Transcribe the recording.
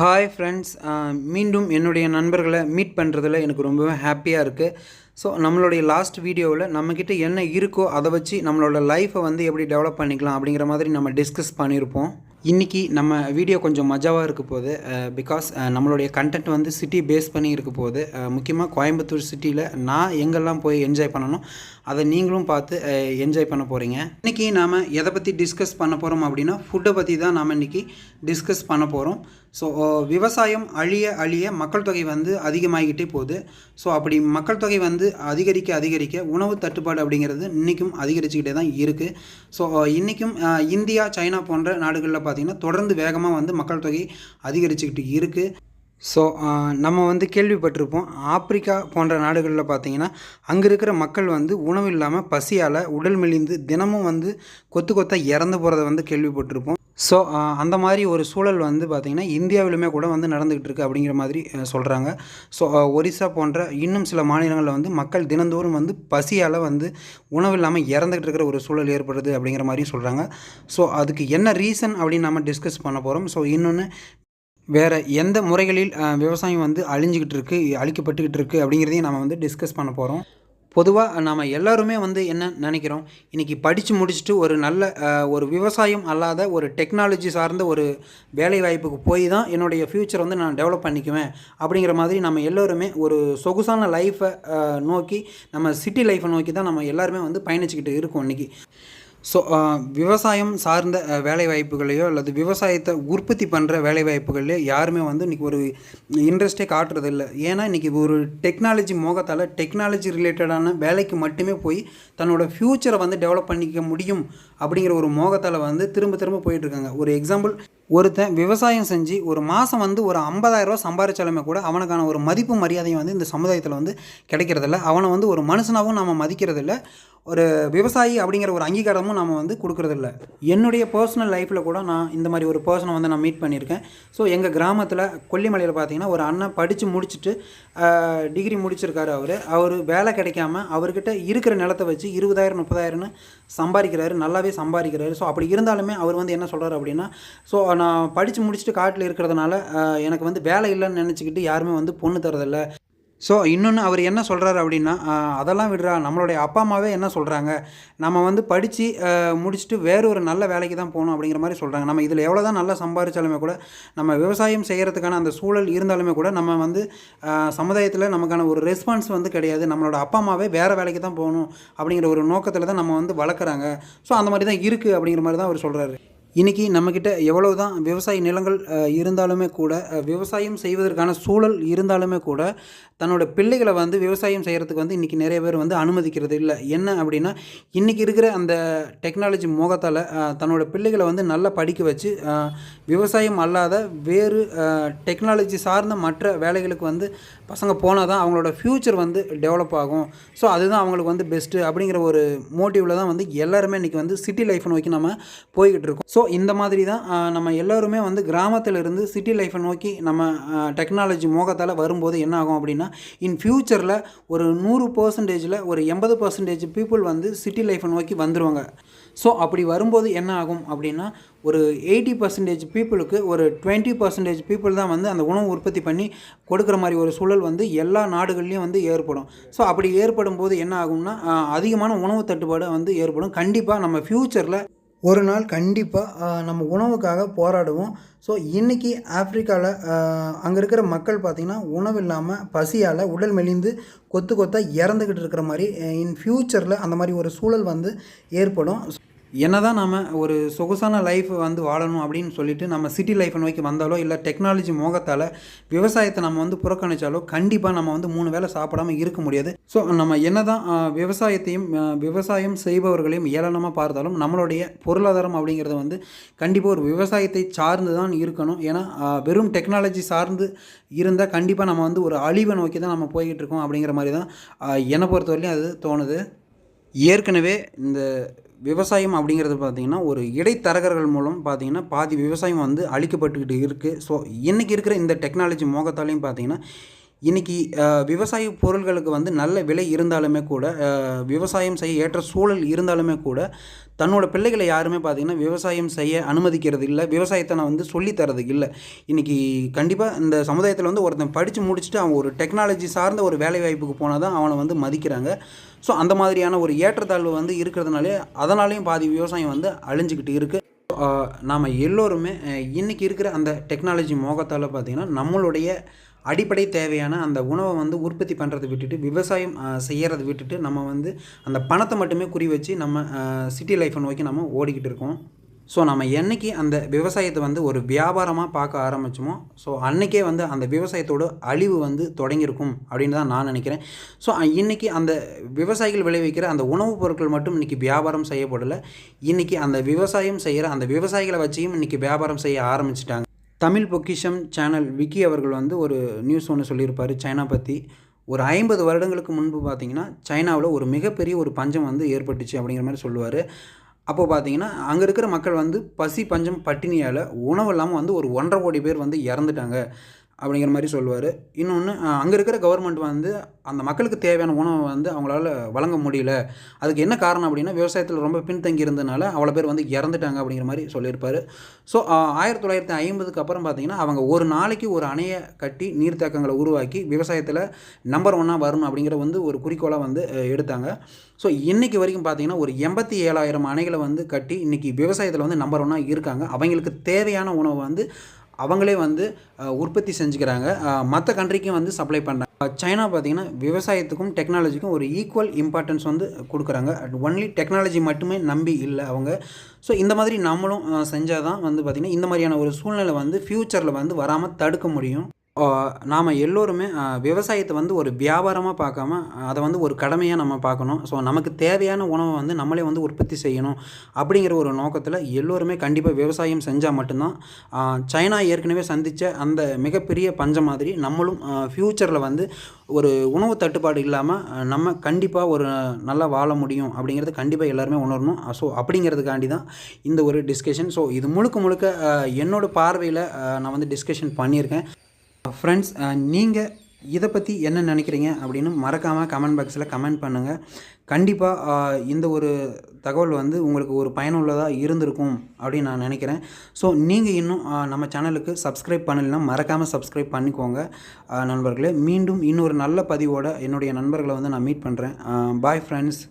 Hi friends மீண்டும் என்னுடைய நண்பர்களை மீட் பண்ணுறதுல எனக்கு ரொம்பவே ஹாப்பியாக இருக்குது ஸோ நம்மளுடைய லாஸ்ட் வீடியோவில் நம்மக்கிட்ட என்ன இருக்கோ அதை வச்சு நம்மளோட லைஃப்பை வந்து எப்படி டெவலப் பண்ணிக்கலாம் அப்படிங்கிற மாதிரி நம்ம டிஸ்கஸ் பண்ணியிருப்போம். இன்றைக்கி நம்ம வீடியோ கொஞ்சம் மஜாவாக இருக்க போகுது பிகாஸ் நம்மளுடைய கண்டென்ட் வந்து சிட்டி பேஸ் பண்ணி இருக்க போகுது. முக்கியமாக கோயம்புத்தூர் சிட்டியில் நான் எங்கெல்லாம் போய் என்ஜாய் பண்ணணும் அதை நீங்களும் பார்த்து என்ஜாய் பண்ண போகிறீங்க இன்றைக்கி நாம் எதை பற்றி டிஸ்கஸ் பண்ண போகிறோம் அப்படின்னா ஃபுட்டை பற்றி தான் நாம் இன்றைக்கி டிஸ்கஸ் பண்ண போகிறோம் ஸோ விவசாயம் அழிய அழிய மக்கள் தொகை வந்து அதிகமாகிக்கிட்டே போகுது. ஸோ அப்படி மக்கள் தொகை வந்து அதிகரிக்க அதிகரிக்க உணவு தட்டுப்பாடு அப்படிங்கிறது இன்றைக்கும் அதிகரிச்சுக்கிட்டே தான் இருக்குது ஸோ இன்றைக்கும் இந்தியா சைனா போன்ற நாடுகளில் பார்த்திங்கன்னா தொடர்ந்து வேகமாக வந்து மக்கள் தொகை அதிகரிச்சுக்கிட்டு இருக்குது ஸோ நம்ம வந்து கேள்விப்பட்டிருப்போம். ஆப்பிரிக்கா போன்ற நாடுகளில் பார்த்தீங்கன்னா அங்கே இருக்கிற மக்கள் வந்து உணவு இல்லாமல் பசியால் உடல் மெலிந்து தினமும் வந்து கொத்து கொத்தாக இறந்து போகிறத வந்து கேள்விப்பட்டிருப்போம். ஸோ அந்த மாதிரி ஒரு சூழல் வந்து பார்த்திங்கன்னா இந்தியாவிலுமே கூட வந்து நடந்துக்கிட்டு இருக்குது அப்படிங்கிற மாதிரி சொல்கிறாங்க ஸோ ஒரிசா போன்ற இன்னும் சில மாநிலங்களில் வந்து மக்கள் தினந்தோறும் வந்து பசியால் வந்து உணவு இல்லாமல் இறந்துக்கிட்டு இருக்கிற ஒரு சூழல் ஏற்படுது அப்படிங்கிற மாதிரியும் சொல்கிறாங்க ஸோ அதுக்கு என்ன ரீசன் அப்படின்னு நம்ம டிஸ்கஸ் பண்ண போகிறோம் ஸோ இன்னொன்று வேறு எந்த முறைகளில் விவசாயம் வந்து அழிஞ்சிக்கிட்டு இருக்குது அழிக்கப்பட்டுக்கிட்டு இருக்குது அப்படிங்கிறதையும் நம்ம வந்து டிஸ்கஸ் பண்ண போகிறோம் பொதுவாக நாம் எல்லாருமே வந்து என்ன நினைக்கிறோம்? இன்றைக்கி படித்து முடிச்சுட்டு ஒரு நல்ல ஒரு விவசாயம் அல்லாத ஒரு டெக்னாலஜி சார்ந்த ஒரு வேலை வாய்ப்புக்கு போய் தான் என்னுடைய ஃப்யூச்சர் வந்து நான் டெவலப் பண்ணிக்குவேன் அப்படிங்கிற மாதிரி நம்ம எல்லோருமே ஒரு சொகுசான லைஃப்பை நோக்கி நம்ம சிட்டி லைஃப்பை நோக்கி தான் நம்ம எல்லாருமே வந்து பயணிச்சுக்கிட்டு இருக்கோம் இன்றைக்கி ஸோ uh, விவசாயம் சார்ந்த வேலை வாய்ப்புகளையோ அல்லது விவசாயத்தை உற்பத்தி பண்ணுற வேலைவாய்ப்புகளையோ யாருமே வந்து இன்றைக்கி ஒரு இன்ட்ரெஸ்ட்டே காட்டுறதில்ல. ஏன்னா இன்றைக்கி ஒரு டெக்னாலஜி மோகத்தால் டெக்னாலஜி ரிலேட்டடான வேலைக்கு மட்டுமே போய் தன்னோட ஃப்யூச்சரை வந்து டெவலப் பண்ணிக்க முடியும் அப்படிங்கிற ஒரு மோகத்தால் வந்து திரும்ப திரும்ப போயிட்டுருக்காங்க ஒரு எக்ஸாம்பிள் ஒருத்தன் விவசாயம் செஞ்சு ஒரு மாதம் வந்து ஒரு ஐம்பதாயிரரூவா சம்பாதிச்சாலுமே கூட அவனுக்கான ஒரு மதிப்பு மரியாதையும் வந்து இந்த சமுதாயத்தில் வந்து கிடைக்கிறதில்ல. அவனை வந்து ஒரு மனுஷனாகவும் நம்ம மதிக்கிறதில்ல. ஒரு விவசாயி அப்படிங்கிற ஒரு அங்கீகாரமும் நம்ம வந்து கொடுக்குறதில்ல. என்னுடைய பர்சனல் லைஃப்பில் கூட நான் இந்த மாதிரி ஒரு பர்சனை வந்து நான் மீட் பண்ணியிருக்கேன். ஸோ எங்கள் கிராமத்தில் கொல்லிமலையில் பார்த்தீங்கன்னா ஒரு அண்ணன் படித்து முடிச்சுட்டு டிகிரி முடிச்சிருக்காரு அவர். அவர் வேலை கிடைக்காம அவர்கிட்ட இருக்கிற நிலத்தை வச்சு இருபதாயிரம் முப்பதாயிரம்னு சம்பாதிக்கிறாரு. நல்லாவே சம்பாதிக்கிறாரு. ஸோ அப்படி இருந்தாலுமே அவர் வந்து என்ன சொல்கிறார் அப்படின்னா ஸோ நான் படித்து முடிச்சுட்டு காட்டில் இருக்கிறதுனால எனக்கு வந்து வேலை இல்லைன்னு நினச்சிக்கிட்டு யாருமே வந்து பொண்ணு தரதில்லை ஸோ இன்னொன்று அவர் என்ன சொல்கிறாரு அப்படின்னா அதெல்லாம் விடுறா நம்மளுடைய அப்பா அம்மாவே என்ன சொல்கிறாங்க நம்ம வந்து படித்து முடிச்சுட்டு வேறு ஒரு நல்ல வேலைக்கு தான் போகணும் அப்படிங்கிற மாதிரி சொல்கிறாங்க நம்ம இதில் எவ்வளோ தான் நல்லா சம்பாதிச்சாலுமே கூட நம்ம விவசாயம் செய்கிறதுக்கான அந்த சூழல் இருந்தாலுமே கூட நம்ம வந்து சமுதாயத்தில் நமக்கான ஒரு ரெஸ்பான்ஸ் வந்து கிடையாது. நம்மளோட அப்பா அம்மாவே வேறு வேலைக்கு தான் போகணும் அப்படிங்கிற ஒரு நோக்கத்தில் தான் நம்ம வந்து வளர்க்குறாங்க. ஸோ அந்த மாதிரி தான் இருக்குது அப்படிங்கிற மாதிரி தான் அவர் சொல்கிறாரு இன்றைக்கி நம்மக்கிட்ட எவ்வளோ தான் விவசாய நிலங்கள் இருந்தாலுமே கூட விவசாயம் செய்வதற்கான சூழல் இருந்தாலுமே கூட தன்னோட பிள்ளைகளை வந்து விவசாயம் செய்கிறதுக்கு வந்து இன்றைக்கி நிறைய பேர் வந்து அனுமதிக்கிறது இல்லை. என்ன அப்படின்னா இன்றைக்கி இருக்கிற அந்த டெக்னாலஜி மோகத்தால் தன்னோட பிள்ளைகளை வந்து நல்லா படிக்க வச்சு விவசாயம் அல்லாத வேறு டெக்னாலஜி சார்ந்த மற்ற வேலைகளுக்கு வந்து பசங்க போனால் தான் அவங்களோட ஃப்யூச்சர் வந்து டெவலப் ஆகும். ஸோ அதுதான் அவங்களுக்கு வந்து பெஸ்ட்டு அப்படிங்கிற ஒரு மோட்டிவில் தான் வந்து எல்லாருமே இன்றைக்கி வந்து சிட்டி லைஃப்பை நோக்கி நம்ம போய்கிட்டு இருக்கோம். ஸோ ஸோ இந்த மாதிரி தான் நம்ம எல்லோருமே வந்து கிராமத்தில் இருந்து சிட்டி லைஃப்பை நோக்கி நம்ம டெக்னாலஜி மோகத்தால் வரும்போது என்ன ஆகும் அப்படின்னா இன் ஃப்யூச்சரில் ஒரு நூறு பர்சன்டேஜில் ஒரு எண்பது பர்சன்டேஜ் பீப்புள் வந்து சிட்டி லைஃப்பை நோக்கி வந்துடுவாங்க ஸோ அப்படி வரும்போது என்ன ஆகும் அப்படின்னா ஒரு எயிட்டி பர்சன்டேஜ் பீப்புளுக்கு ஒரு டுவெண்ட்டி பர்சன்டேஜ் பீப்புள் தான் வந்து அந்த உணவு உற்பத்தி பண்ணி கொடுக்குற மாதிரி ஒரு சூழல் வந்து எல்லா நாடுகள்லேயும் வந்து ஏற்படும். ஸோ அப்படி ஏற்படும் போது என்ன ஆகும்னா அதிகமான உணவு தட்டுப்பாடு வந்து ஏற்படும். கண்டிப்பாக நம்ம ஃப்யூச்சரில் ஒரு நாள் கண்டிப்பாக நம்ம உணவுக்காக போராடுவோம். ஸோ இன்றைக்கி ஆப்ரிக்காவில் அங்கே இருக்கிற மக்கள் பார்த்திங்கன்னா உணவு இல்லாமல் பசியால் உடல் மெலிந்து கொத்து கொத்தாக இறந்துக்கிட்டு இருக்கிற மாதிரி இன் ஃப்யூச்சரில் அந்த மாதிரி ஒரு சூழல் வந்து ஏற்படும். என்ன தான் நம்ம ஒரு சொகுசான லைஃப் வந்து வாழணும் அப்படின்னு சொல்லிட்டு நம்ம சிட்டி லைஃப்பை நோக்கி வந்தாலோ இல்லை டெக்னாலஜி மோகத்தால் விவசாயத்தை நம்ம வந்து புறக்கணித்தாலோ கண்டிப்பாக நம்ம வந்து மூணு வேலை சாப்பிடாமல் இருக்க முடியாது. ஸோ நம்ம என்ன தான் விவசாயத்தையும் விவசாயம் செய்பவர்களையும் ஏளனமாக பார்த்தாலும் நம்மளுடைய பொருளாதாரம் அப்படிங்கிறது வந்து கண்டிப்பாக ஒரு விவசாயத்தை சார்ந்து தான் இருக்கணும். ஏன்னா வெறும் டெக்னாலஜி சார்ந்து இருந்தால் கண்டிப்பாக நம்ம வந்து ஒரு அழிவை நோக்கி தான் நம்ம போய்கிட்டு இருக்கோம் அப்படிங்கிற மாதிரி தான் என்னை பொறுத்தவரையிலையும் அது தோணுது. ஏற்கனவே இந்த விவசாயம் அப்படிங்கிறது பார்த்திங்கன்னா ஒரு இடைத்தரகர்கள் மூலம் பார்த்திங்கன்னா பாதி விவசாயம் வந்து அழிக்கப்பட்டுக்கிட்டு இருக்குது ஸோ இன்றைக்கி இருக்கிற இந்த டெக்னாலஜி மோகத்தாலையும் பார்த்திங்கன்னா இன்றைக்கி விவசாய பொருள்களுக்கு வந்து நல்ல விலை இருந்தாலுமே கூட விவசாயம் செய்ய ஏற்ற சூழல் இருந்தாலுமே கூட தன்னோட பிள்ளைகளை யாருமே பார்த்திங்கன்னா விவசாயம் செய்ய அனுமதிக்கிறது இல்லை. விவசாயத்தை நான் வந்து சொல்லித் தரது இல்லை. இன்றைக்கி கண்டிப்பாக இந்த சமுதாயத்தில் வந்து ஒருத்தன் படித்து முடிச்சுட்டு அவன் ஒரு டெக்னாலஜி சார்ந்த ஒரு வேலை வாய்ப்புக்கு போனால் தான் அவனை வந்து மதிக்கிறாங்க. ஸோ அந்த மாதிரியான ஒரு ஏற்றத்தாழ்வு வந்து இருக்கிறதுனாலே அதனாலேயும் பாதி விவசாயம் வந்து அழிஞ்சிக்கிட்டு இருக்குது நாம் எல்லோருமே இன்றைக்கி இன்னைக்கு இருக்கிற அந்த டெக்னாலஜி மோகத்தால் பார்த்திங்கன்னா நம்மளுடைய அடிப்படை தேவையான அந்த உணவை வந்து உற்பத்தி பண்ணுறதை விட்டுட்டு விவசாயம் செய்கிறத விட்டுட்டு நம்ம வந்து அந்த பணத்தை மட்டுமே குறி வச்சு நம்ம சிட்டி லைஃப்பை நோக்கி நம்ம ஓடிக்கிட்டு இருக்கோம். ஸோ நம்ம என்றைக்கு அந்த விவசாயத்தை வந்து ஒரு வியாபாரமாக பார்க்க ஆரம்பிச்சோமோ ஸோ அன்னைக்கே வந்து அந்த விவசாயத்தோட அழிவு வந்து தொடங்கியிருக்கும் அப்படின்னு தான் நான் நினைக்கிறேன். ஸோ இன்றைக்கி அந்த விவசாயிகள் விளைவிக்கிற அந்த உணவுப் பொருட்கள் மட்டும் இன்றைக்கி வியாபாரம் செய்யப்படலை. இன்றைக்கி அந்த விவசாயம் செய்கிற அந்த விவசாயிகளை வச்சியும் இன்றைக்கி வியாபாரம் செய்ய ஆரம்பிச்சிட்டாங்க. தமிழ் பொக்கிஷம் சேனல் விக்கி அவர்கள் வந்து ஒரு நியூஸ் ஒன்று சொல்லியிருப்பார் சைனா பற்றி ஒரு ஐம்பது வருடங்களுக்கு முன்பு பார்த்திங்கன்னா சைனாவில் ஒரு மிகப்பெரிய ஒரு பஞ்சம் வந்து ஏற்பட்டுச்சு அப்படிங்கிற மாதிரி சொல்லுவார். அப்போ பார்த்தீங்கன்னா அங்கே இருக்கிற மக்கள் வந்து பசி பஞ்சம் பட்டினியால் உணவு இல்லாமல் வந்து ஒரு ஒன்றரை கோடி பேர் வந்து இறந்துட்டாங்க. அப்படிங்கிற மாதிரி சொல்லுவார். இன்னொன்று அங்கே இருக்கிற கவர்மெண்ட் வந்து அந்த மக்களுக்கு தேவையான உணவை வந்து அவங்களால வழங்க முடியல. அதுக்கு என்ன காரணம் அப்படின்னா விவசாயத்தில் ரொம்ப பின்தங்கி இருந்ததுனால அவ்வளோ பேர் வந்து இறந்துட்டாங்க அப்படிங்கிற மாதிரி சொல்லியிருப்பார். ஸோ ஆயிரத்தி தொள்ளாயிரத்தி ஐம்பதுக்கு அப்புறம் பார்த்தீங்கன்னா அவங்க ஒரு நாளைக்கு ஒரு அணையை கட்டி நீர்த்தேக்கங்களை உருவாக்கி விவசாயத்தில் நம்பர் ஒன்னாக வரணும் அப்படிங்கிற வந்து ஒரு குறிக்கோளாக வந்து எடுத்தாங்க. ஸோ இன்றைக்கி வரைக்கும் பார்த்தீங்கன்னா ஒரு எண்பத்தி ஏழாயிரம் அணைகளை வந்து கட்டி இன்றைக்கி விவசாயத்தில் வந்து நம்பர் ஒன்னாக இருக்காங்க. அவங்களுக்கு தேவையான உணவை வந்து அவங்களே வந்து உற்பத்தி செஞ்சுக்கிறாங்க. மற்ற கண்ட்ரிக்கும் வந்து சப்ளை பண்ணுறாங்க சைனா பார்த்திங்கன்னா விவசாயத்துக்கும் டெக்னாலஜிக்கும் ஒரு ஈக்குவல் இம்பார்ட்டன்ஸ் வந்து கொடுக்குறாங்க. ஒன்லி டெக்னாலஜி மட்டுமே நம்பி இல்லை அவங்க. ஸோ இந்த மாதிரி நம்மளும் செஞ்சால் தான் வந்து பார்த்திங்கன்னா இந்த மாதிரியான ஒரு சூழ்நிலை வந்து ஃப்யூச்சரில் வந்து வராமல் தடுக்க முடியும். நாம் எல்லோருமே விவசாயத்தை வந்து ஒரு வியாபாரமாக பார்க்காம அதை வந்து ஒரு கடமையாக நம்ம பார்க்கணும். ஸோ நமக்கு தேவையான உணவை வந்து நம்மளே வந்து உற்பத்தி செய்யணும் அப்படிங்கிற ஒரு நோக்கத்தில் எல்லோருமே கண்டிப்பாக விவசாயம் செஞ்சால் மட்டும்தான் சைனா ஏற்கனவே சந்தித்த அந்த மிகப்பெரிய பஞ்சம் மாதிரி நம்மளும் ஃப்யூச்சரில் வந்து ஒரு உணவு தட்டுப்பாடு இல்லாமல் நம்ம கண்டிப்பாக ஒரு நல்லா வாழ முடியும் அப்படிங்கிறது கண்டிப்பாக எல்லாருமே உணரணும். ஸோ அப்படிங்கிறதுக்காண்டி தான் இந்த ஒரு டிஸ்கஷன் ஸோ இது முழுக்க முழுக்க என்னோடய பார்வையில் நான் வந்து டிஸ்கஷன் பண்ணியிருக்கேன். ஃப்ரெண்ட்ஸ் uh, நீங்கள் இதை பற்றி என்ன நினைக்கிறீங்க அப்படின்னு மறக்காமல் கமெண்ட் பாக்ஸில் கமெண்ட் பண்ணுங்கள் கண்டிப்பாக uh, இந்த ஒரு தகவல் வந்து உங்களுக்கு ஒரு பயனுள்ளதாக இருந்திருக்கும் அப்படின்னு நான் நினைக்கிறேன். ஸோ நீங்கள் இன்னும் uh, நம்ம சேனலுக்கு சப்ஸ்கிரைப் பண்ணலைன்னா மறக்காமல் சப்ஸ்கிரைப் பண்ணிக்கோங்க. நண்பர்களே மீண்டும் இன்னொரு நல்ல பதிவோட என்னுடைய நண்பர்களை வந்து நான் மீட் பண்ணுறேன் பாய் ஃப்ரெண்ட்ஸ்